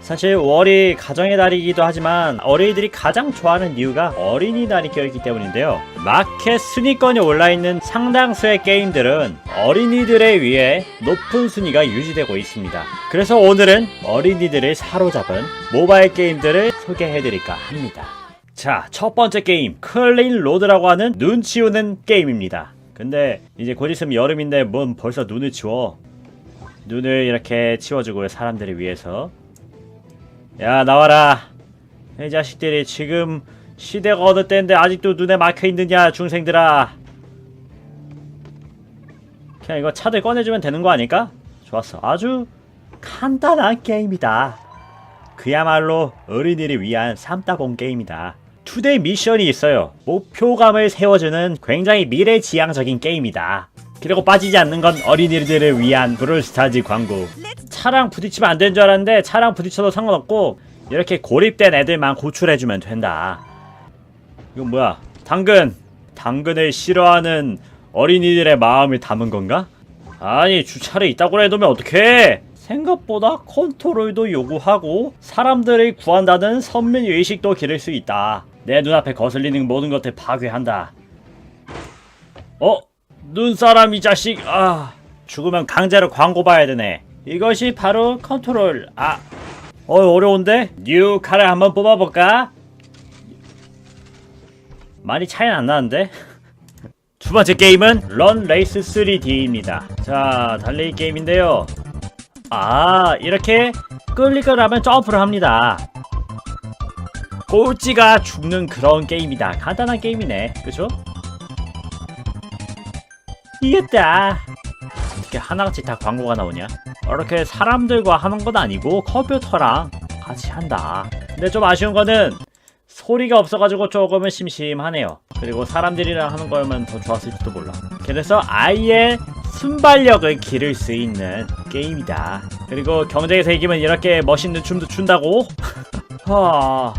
사실 월이 가정의 달이기도 하지만 어린이들이 가장 좋아하는 이유가 어린이 날이 껴있기 때문인데요. 마켓 순위권에 올라있는 상당수의 게임들은 어린이들에 의해 높은 순위가 유지되고 있습니다. 그래서 오늘은 어린이들을 사로잡은 모바일 게임들을 소개해드릴까 합니다. 자, 첫 번째 게임 클린 로드라고 하는 눈 치우는 게임입니다. 근데 이제 곧 있으면 여름인데 뭔 벌써 눈을 치워? 눈을 이렇게 치워주고 사람들을 위해서 야 나와라. 이 자식들이 지금 시대가 어느 때인데 아직도 눈에 막혀있느냐 중생들아. 그냥 이거 차들 꺼내주면 되는 거 아닐까? 좋았어. 아주 간단한 게임이다. 그야말로 어린이를 위한 삼다봉 게임이다. 투데이 미션이 있어요. 목표감을 세워주는 굉장히 미래지향적인 게임이다 그리고 빠지지 않는 건 어린이들을 위한 브롤스타즈 광고 차랑 부딪히면 안 되는 줄 알았는데 차랑 부딪혀도 상관없고 이렇게 고립된 애들만 고출해주면 된다. 이건 뭐야? 당근! 당근을 싫어하는 어린이들의 마음을 담은 건가? 아니 주차를 이따구로 해두면 어떡해! 생각보다 컨트롤도 요구하고 사람들을 구한다는 선민 의식도 기를 수 있다. 내 눈앞에 거슬리는 모든 것을 파괴한다. 어? 눈사람 이 자식 아 죽으면 강제로 광고 봐야 되네 이것이 바로 컨트롤 아 어, 어려운데? 뉴 칼을 한번 뽑아볼까? 많이 차이는 안 나는데? 두 번째 게임은 런 레이스 3D입니다 자 달리기 게임인데요 아 이렇게 클릭을 하면 점프를 합니다 꼴찌가 죽는 그런 게임이다 간단한 게임이네 그죠? 이겼다. 어떻게 하나같이 다 광고가 나오냐? 이렇게 사람들과 하는 건 아니고 컴퓨터랑 같이 한다. 근데 좀 아쉬운 거는 소리가 없어가지고 조금은 심심하네요. 그리고 사람들이랑 하는 거면 더 좋았을지도 몰라. 그래서 아예 순발력을 기를 수 있는 게임이다. 그리고 경쟁에서 이기면 이렇게 멋있는 춤도 춘다고? 하...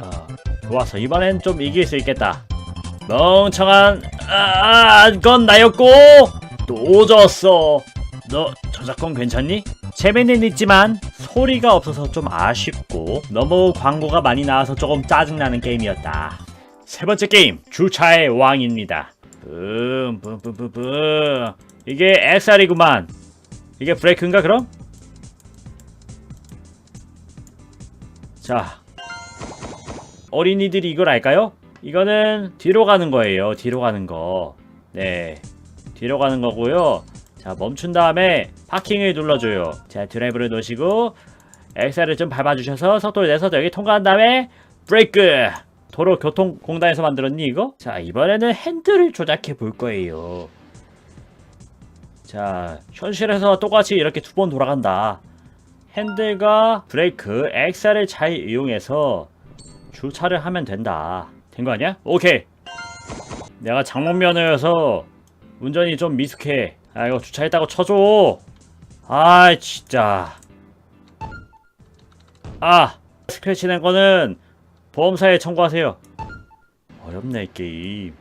아, 좋았어. 이번엔 좀 이길 수 있겠다. 멍청한 아, 건 나였고 또 졌어. 너 저작권 괜찮니? 재미는 있지만 소리가 없어서 좀 아쉽고 너무 광고가 많이 나와서 조금 짜증나는 게임이었다. 세 번째 게임 주차의 왕입니다. 음, 뿜뿜뿜뿜 이게 SR이구만. 이게 브레이크인가 그럼? 자, 어린이들이 이걸 알까요? 이거는 뒤로 가는 거예요. 뒤로 가는 거. 네. 뒤로 가는 거고요. 자, 멈춘 다음에 파킹을 눌러줘요. 자, 드라이브를 놓으시고 엑셀을 좀 밟아주셔서 속도를 내서 여기 통과한 다음에 브레이크! 도로교통공단에서 만들었니 이거? 자, 이번에는 핸들을 조작해 볼 거예요. 자, 현실에서 똑같이 이렇게 두 번 돌아간다. 핸들과 브레이크, 엑셀을 잘 이용해서 주차를 하면 된다. 된 거 아니야? 오케이. 내가 장롱면허여서 운전이 좀 미숙해. 아 이거 주차했다고 쳐줘. 아 진짜. 아 스크래치 낸 거는 보험사에 청구하세요. 어렵네 이 게임.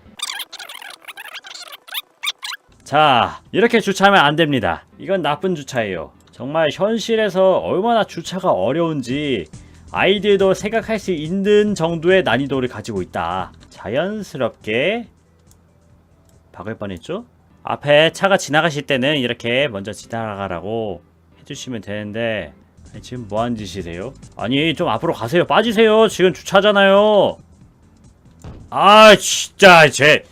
자 이렇게 주차하면 안 됩니다. 이건 나쁜 주차예요. 정말 현실에서 얼마나 주차가 어려운지 아이들도 생각할 수 있는 정도의 난이도를 가지고 있다. 자연스럽게 박을 뻔했죠? 앞에 차가 지나가실 때는 이렇게 먼저 지나가라고 해주시면 되는데 지금 뭐하는 짓이세요? 아니 좀 앞으로 가세요 빠지세요 지금 주차잖아요 아 진짜 쟤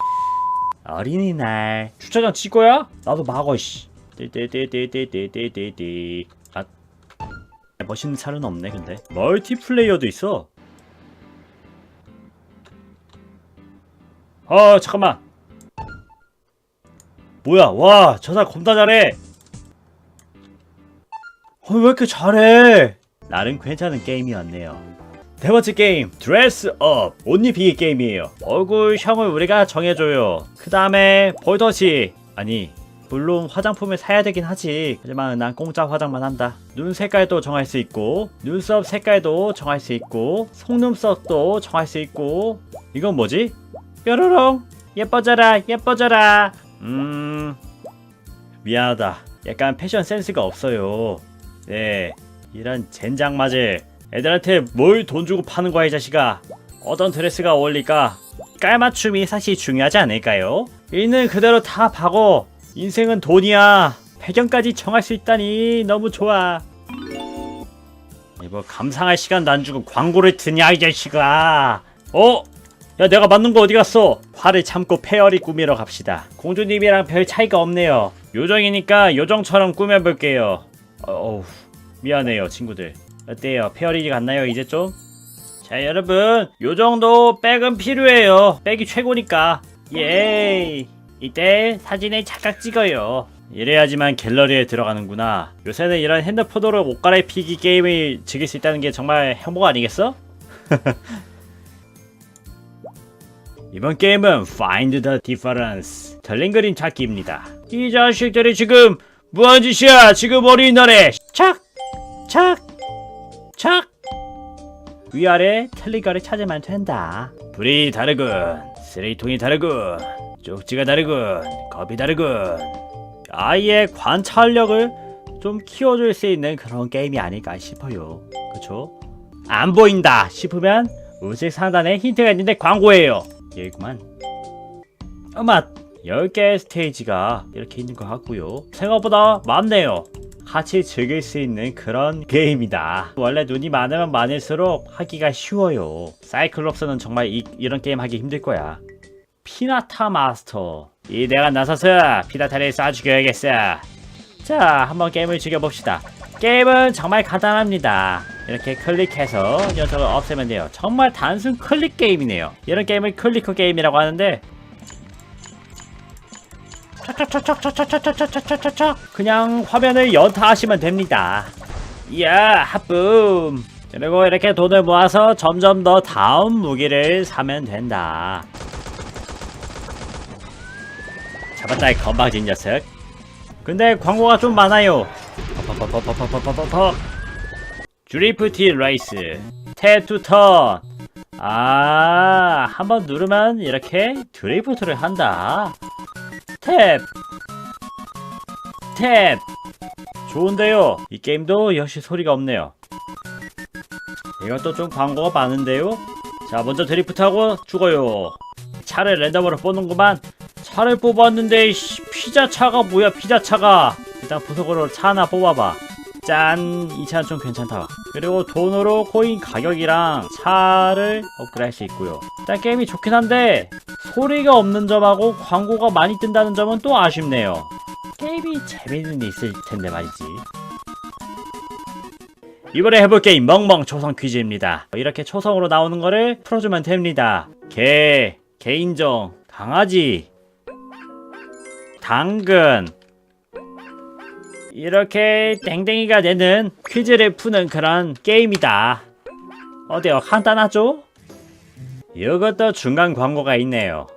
어린이날 주차장 지 거야? 나도 막어 씨 띠띠띠띠띠띠띠띠 아 멋있는 차는 없네 근데. 멀티플레이어도 있어. 어 잠깐만. 뭐야? 와 저 사람 겁나 잘해. 어, 왜 이렇게 잘해? 나름 괜찮은 게임이었네요. 네 번째 게임 드레스 업 옷 입히기 게임이에요. 얼굴형을 우리가 정해줘요. 그 다음에 볼터치 아니 물론 화장품을 사야 되긴 하지. 하지만 난 공짜 화장만 한다. 눈 색깔도 정할 수 있고 눈썹 색깔도 정할 수 있고 속눈썹도 정할 수 있고. 이건 뭐지? 뾰로롱! 예뻐져라 예뻐져라! 음 미안하다. 약간 패션 센스가 없어요. 네 이런 젠장 맞을. 애들한테 뭘 돈 주고 파는 거야 이 자식아? 어떤 드레스가 어울릴까? 깔맞춤이 사실 중요하지 않을까요? 있는 그대로 다 박어 인생은 돈이야. 배경까지 정할 수 있다니 너무 좋아. 이거 감상할 시간도 안 주고 광고를 트냐 이 자식아. 어? 야 내가 맞는 거 어디 갔어? 화를 참고 페어리 꾸미러 갑시다. 공주님이랑 별 차이가 없네요. 요정이니까 요정처럼 꾸며볼게요. 어, 어우 미안해요 친구들. 어때요? 페어리 갔나요 이제 좀? 자 여러분. 요정도 백은 필요해요. 백이 최고니까. 예이 이때 사진에 착각 찍어요 이래야지만 갤러리에 들어가는구나 요새는 이런 핸드폰으로 옷 갈아입히기 게임을 즐길 수 있다는 게 정말 행복 아니겠어? 이번 게임은 Find the Difference 틀린 그림 찾기입니다 이 자식들이 지금 뭐한 짓이야 지금 어린이날에 착! 착! 착! 위아래 틀린 거를 찾으면 된다 불이 다르군 쓰레기통이 다르군 쪽지가 다르군 겁이 다르군. 아이의 관찰력을 좀 키워줄 수 있는 그런 게임이 아닐까 싶어요. 그쵸? 안 보인다 싶으면 우측 상단에 힌트가 있는데 광고예요. 여기구만. 어맛 10개의 스테이지가 이렇게 있는 것 같고요. 생각보다 많네요. 같이 즐길 수 있는 그런 게임이다. 원래 눈이 많으면 많을수록 하기가 쉬워요. 사이클롭스는 정말 이, 이런 게임 하기 힘들 거야 피나타 마스터. 이 내가 나서서 피나타를 쏴 죽여야겠어. 자 한번 게임을 즐겨봅시다. 게임은 정말 간단합니다. 이렇게 클릭해서 녀석을 없애면 돼요. 정말 단순 클릭 게임이네요. 이런 게임을 클리커 게임이라고 하는데 척척척척척척척척척척척 그냥 화면을 연타하시면 됩니다 이야 하뿜 그리고 이렇게 돈을 모아서 점점 더 다음 무기를 사면 된다 잡았다 이 건방진 녀석 근데 광고가 좀 많아요 퍼퍼퍼퍼퍼퍼퍼퍼 드리프티 레이스 테투 턴 아, 한번 누르면 이렇게 드리프트를 한다. 탭. 탭. 좋은데요. 이 게임도 역시 소리가 없네요. 이것도 좀 광고가 많은데요. 자, 먼저 드리프트하고 죽어요. 차를 랜덤으로 뽑는구만. 차를 뽑았는데 피자차가 뭐야 피자차가. 일단 부속으로 차 하나 뽑아봐. 짠! 이 차는 좀 괜찮다. 그리고 돈으로 코인 가격이랑 차를 업그레이드 할 수 있고요. 일단 게임이 좋긴 한데 소리가 없는 점하고 광고가 많이 뜬다는 점은 또 아쉽네요. 게임이 재미는 있을 텐데 말이지. 이번에 해볼 게임 멍멍 초성 퀴즈입니다. 이렇게 초성으로 나오는 거를 풀어주면 됩니다. 개, 개인정, 강아지, 당근, 이렇게 땡땡이가 내는 퀴즈를 푸는 그런 게임이다. 어때요? 간단하죠? 이것도 중간 광고가 있네요.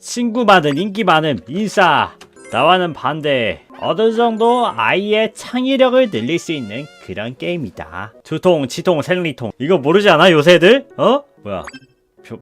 친구 많은 인기 많은 인싸 나와는 반대 어느 정도 아이의 창의력을 늘릴 수 있는 그런 게임이다. 두통, 치통, 생리통 이거 모르지 않아 요새들? 어? 뭐야? 표...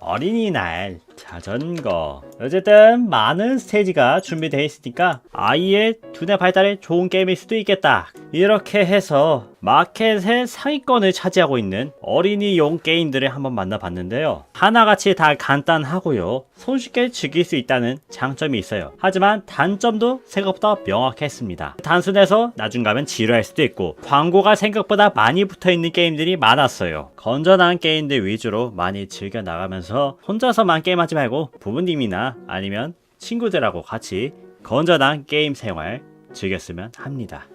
어린이날 자전거. 어쨌든 많은 스테이지가 준비되어 있으니까 아이의 두뇌 발달에 좋은 게임일 수도 있겠다. 이렇게 해서 마켓의 상위권을 차지하고 있는 어린이용 게임들을 한번 만나봤는데요. 하나같이 다 간단하고요. 손쉽게 즐길 수 있다는 장점이 있어요. 하지만 단점도 생각보다 명확했습니다. 단순해서 나중 가면 지루할 수도 있고 광고가 생각보다 많이 붙어있는 게임들이 많았어요. 건전한 게임들 위주로 많이 즐겨 나가면서 혼자서만 게임 하지 말고 부모님이나 아니면 친구들하고 같이 건전한 게임 생활 즐겼으면 합니다.